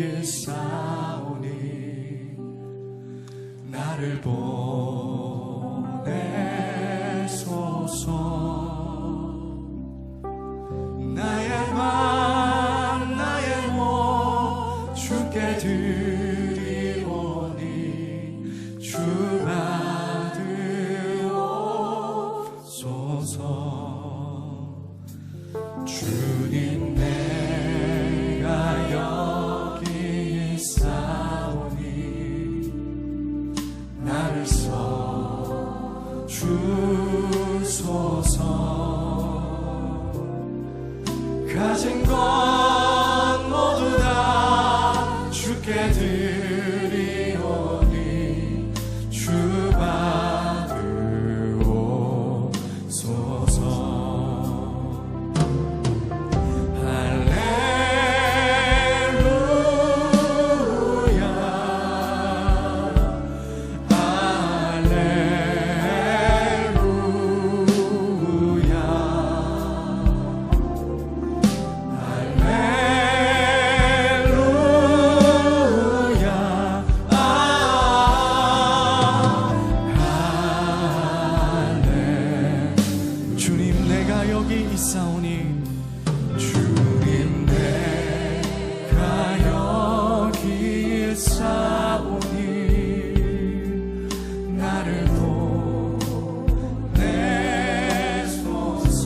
있사오니 나를 보내소서. 나의 맘 나의 몸 주께 드리오니 주 받으옵소서. 주님 가진 것 있사오니 주님 내가 여기 있사오니 나를 보내소서.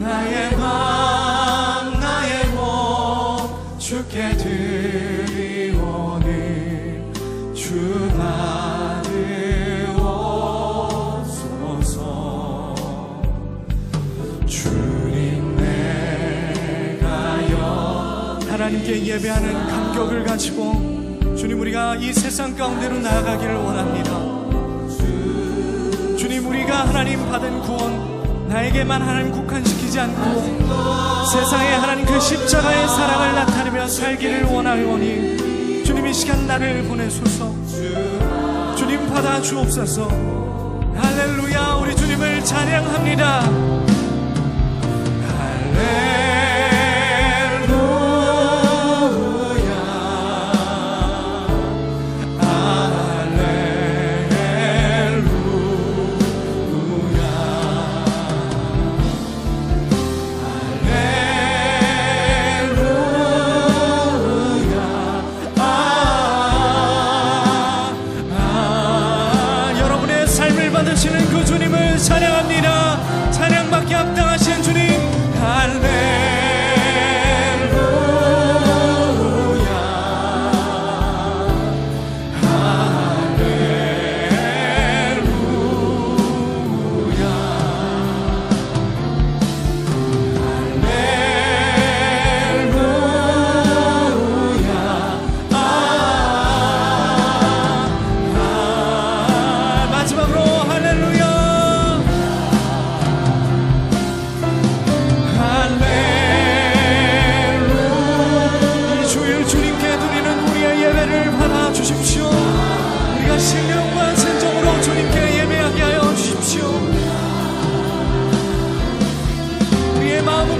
나의 맘 나의 몸 주께 드리오니 주받 하나님께 예배하는 감격을 가지고 주님 우리가 이 세상 가운데로 나아가기를 원합니다. 주님 우리가 하나님 받은 구원 나에게만 하나님 국한시키지 않고 세상에 하나님 그 십자가의 사랑을 나타내며 살기를 원하오니 주님 이 시간 나를 보내소서. 주님 받아 주옵소서. 할렐루야 우리 주님을 찬양합니다 삶을 받으시는 그 주님을 찬양합니다. 찬양받기 합당하신 주님, 할렐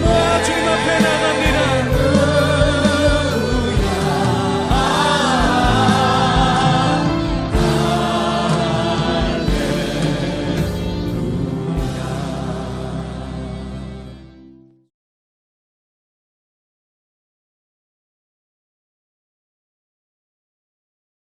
watching.